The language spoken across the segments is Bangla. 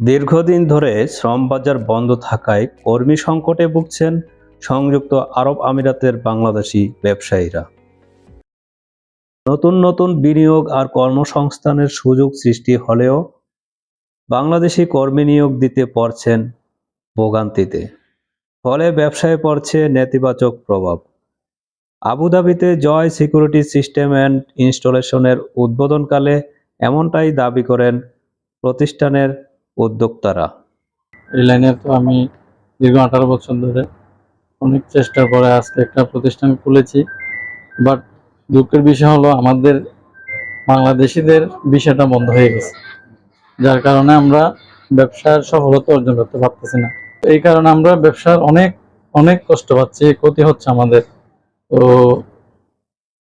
দীর্ঘদিন ধরে শ্রমবাজার বন্ধ থাকায় কর্মী সংকটে ভুগছেন সংযুক্ত আরব আমিরাতের বাংলাদেশি ব্যবসায়ীরা। নতুন নতুন বিনিয়োগ আর কর্মসংস্থানের সুযোগ সৃষ্টি হলেও বাংলাদেশি কর্মী নিয়োগ দিতে পারছেন ভোগান্তিতে। ফলে ব্যবসায় পড়ছে নেতিবাচক প্রভাব। আবুধাবিতে জয় সিকিউরিটি সিস্টেম অ্যান্ড ইনস্টলেশনের উদ্বোধনকালে এমনটাই দাবি করেন প্রতিষ্ঠানের উদ্যোক্তারা? এই লাইনে তো আমি দীর্ঘ আঠারো বছর ধরে অনেক চেষ্টা করে আজকে একটা প্রতিষ্ঠান খুলেছি। বাট দুঃখের বিষয় হলো আমাদের বাংলাদেশিদের বিষয়টা বন্ধ হয়ে গেছে। যার কারণে আমরা ব্যবসার সফলতা অর্জন করতে পারতেছি না। এই কারণে আমরা ব্যবসার অনেক অনেক কষ্ট পাচ্ছি, ক্ষতি হচ্ছে আমাদের। তো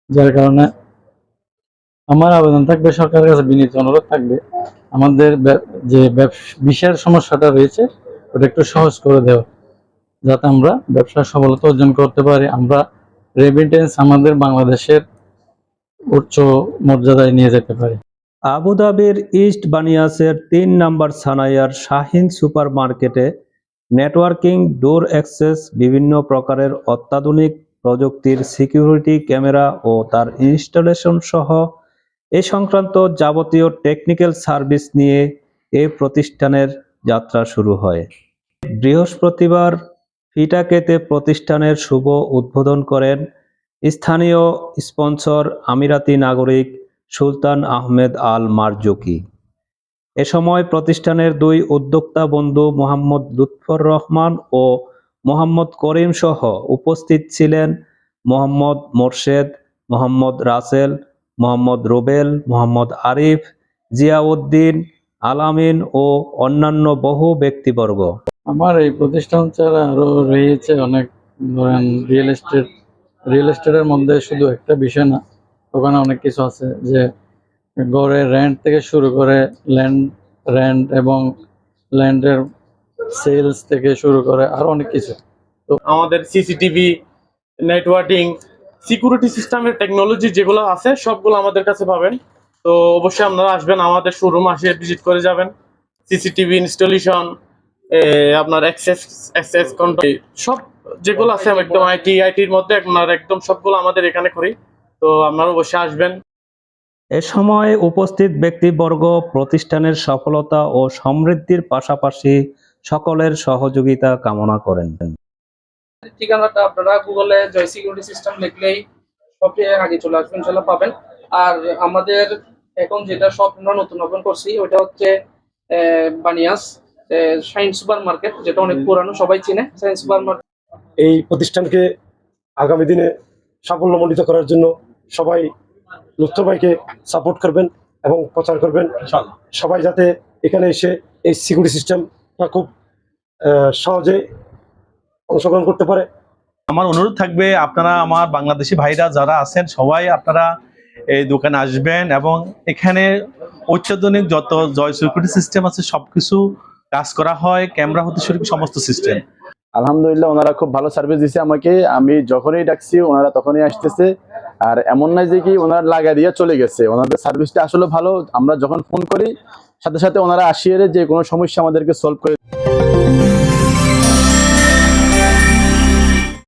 যার কারণে আমার আবেদন থাকবে, সরকারের কাছে বিনীত অনুরোধ থাকবে। আমাদের যে বিষয়ের সমস্যাটা রয়েছে, ওটা একটু সহজ করে দেওয়া, যাতে আমরা ব্যবসার সফলতা অর্জন করতে পারি। আমরা রেমিটেন্স আমাদের বাংলাদেশের উচ্চ মর্যাদায় নিয়ে যেতে পারি। আবুধাবির ইস্ট বানিয়াসের তিন number সানাইয়ার Shahin super market networking, door access, বিভিন্ন প্রকারের অত্যাধুনিক প্রযুক্তির সিকিউরিটি ক্যামেরা ও তার ইনস্টলেশন সহ এ সংক্রান্ত যাবতীয় টেকনিক্যাল সার্ভিস নিয়ে এ প্রতিষ্ঠানের যাত্রা শুরু হয়। বৃহস্পতিবার ফিটাকেতে প্রতিষ্ঠানের শুভ উদ্বোধন করেন স্থানীয় স্পন্সর আমিরাতি নাগরিক সুলতান আহমেদ আল মারজুকি। এ সময় প্রতিষ্ঠানের দুই উদ্যোক্তা বন্ধু মোহাম্মদ লুৎফর রহমান ও মোহাম্মদ করিম সহ উপস্থিত ছিলেন মোহাম্মদ মোরশেদ, মোহাম্মদ রাসেল মোহাম্মদ রুবেল, মোহাম্মদ আরিফ, জিয়াউদ্দিন, আলামিন ও অন্যান্য বহু ব্যক্তিবর্গ। আমার এই প্রতিষ্ঠান ছাড়া আরও রয়েছে অনেক, ধরেন রিয়েল এস্টেট রিয়েল এস্টেটের মধ্যে শুধু একটা বিষয় না, ওখানে অনেক কিছু আছে যে গড়ে র্যান্ট থেকে শুরু করে ল্যান্ড র্যান্ট এবং ল্যান্ডের সেলস থেকে শুরু করে আরও অনেক কিছু। তো আমাদের সিসিটিভি নেটওয়ার্কিং সিকিউরিটি সিস্টেমের টেকনোলজি যেগুলো আছে, সবগুলো আমাদের কাছে পাবেন। তো অবশ্যই আপনারা আসবেন আমাদের শোরুম আসে ভিজিট করে যাবেন। সিসিটিভি ইনস্টলেশন আপনার অ্যাক্সেস অ্যাক্সেস কন্ট্রোল সব যেগুলো আছে একদম আইটি আইটির মধ্যে আপনার একদম সবগুলো আমাদের এখানে করি। তো আপনারা অবশ্যই আসবেন। এ সময় উপস্থিত ব্যক্তিবর্গ, প্রতিষ্ঠানের সফলতা ও সমৃদ্ধির পাশাপাশি সকলের সহযোগিতা কামনা করেন। ঠিকানাটা আপনারা গুগলে জয় সিকিউরিটি সিস্টেম লিখলেই সবচেয়ে আগে চলে আসবেন ইনশাল্লাহ পাবেন। আর আমাদের এখন যেটা সব আমরা নতুন ওপেন করছি ওটা হচ্ছে আহ, বানিয়াস সাইন্স সুপার মার্কেট যেটা অনেক পুরানো সবাই চিনে। সাইন্স সুপার মার্কেট এই প্রতিষ্ঠানকে আগামী দিনে সাফল্যমণ্ডিত করার জন্য সবাই লুৎফর ভাইকে সাপোর্ট করবেন এবং প্রচার করবেন। সবাই যাতে এখানে এসে এই সিকিউরিটি সিস্টেমটা খুব আহ, সহজে অংশগ্রহণ করতে পারে। আমার অনুরোধ থাকবে আপনারা আমার বাংলাদেশি ভাইরা যারা আছেন সবাই আপনারা এই দোকানে আসবেন এবং এখানে অত্যাধুনিক যত জয় সিকিউরিটি সিস্টেম আছে সবকিছু কাজ করা হয় ক্যামেরা হতে শুরু সমস্ত সিস্টেম। আলহামদুলিল্লাহ ওনারা খুব ভালো সার্ভিস দিছে আমাকে। আমি যখনই ডাকছি ওনারা তখনই আসতেছে। আর এমন নাই যে কি ওনারা লাগা দিয়ে চলে গেছে। ওনাদের সার্ভিসটা আসলে ভালো। আমরা যখন ফোন করি সাথে সাথে ওনারা আসিয়ে যে কোনো সমস্যা আমাদেরকে সলভ করে